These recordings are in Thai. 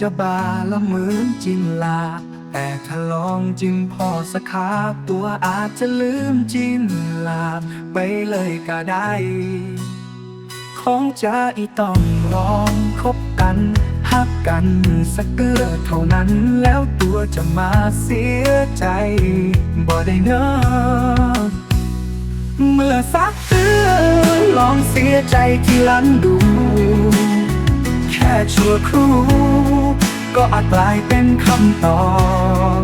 จะบาละเหมือนจินลา แต่ถ้าลองจึงพอสักคาบตัวอาจจะลืมจินลาไปเลยก็ได้ ของจะอีต้องลองคบกันฮักกันสักเกือเท่านั้นแล้วตัวจะมาเสียใจบ่ได้เนอะเมื่อสักเตือนลองเสียใจที่ลังดู ค่ชั่วครู่ ก็อาจกลายเป็นคำตอบ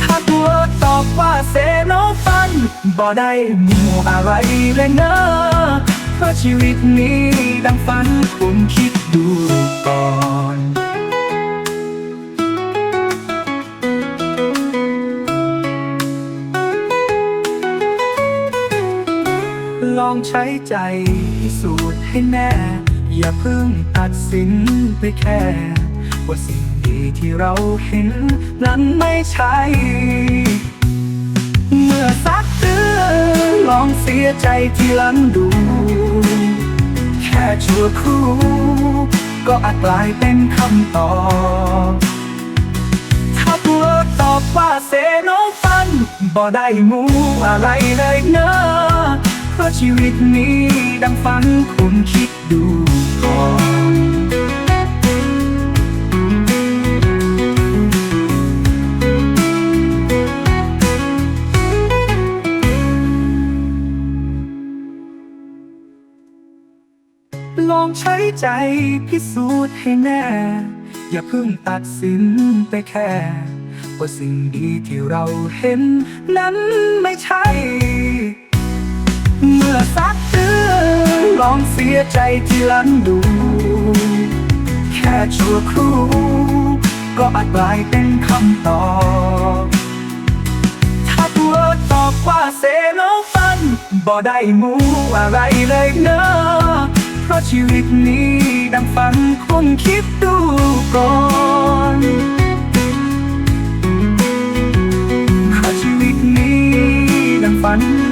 ถ้าตัวตอบว่าเซโนฟัน บ่ได้มีอะไรเลยเนอะเพราะชีวิตนี้ดังฝันคุณคิดดูก่อนลองใช้ใจพิสูจน์ให้แน่ อย่าเพิ่งตัดสินไปแค่ ว่าสิ่งดีที่เราเห็นนั้นไม่ใช่ เมื่อสักเดือนลองเสียใจทีหลังดู แค่ชั่วครู่ก็อาจกลายเป็นคำตอบถ้าตัวตอบว่าเซโนฟันบ่ได้มูอะไรเล ชีวิตนี้ดังฝันคุณคิดดูก่อนลองใช้ใจพิสูจน์ให้แน่ อย่าเพิ่งตัดสินไปแค่ว่าสิ่งดีที่เราเห็นนั้นไม่ใช่ ลองเสียใจทีหลังดู แค่ชั่วครู่ ก็อาจกลายเป็นคำตอบ ถ้าตัวตอบว่าเซโนฟัน บ่ได้มูอะไรเลยเนอะเพราะชีวิตนี้ดังฝันคุณคิดดูก่อนเพราะชีวิตนี้ดังฝัน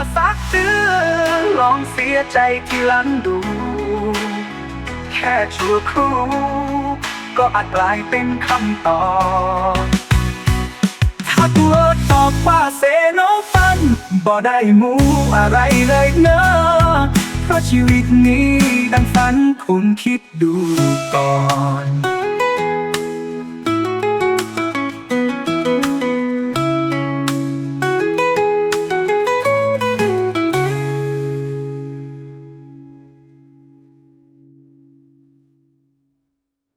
เมื่อสักเดือนลองเสียใจทีหลังดู แค่ชั่วครู่ก็อาจกลายเป็นคำตอบถ้าตัวตอบว่าเซโนฟันบ่ได้มูอะไรเลยเนอะเพราะชีวิตนี้ดังฝันคุณคิดดูก่อน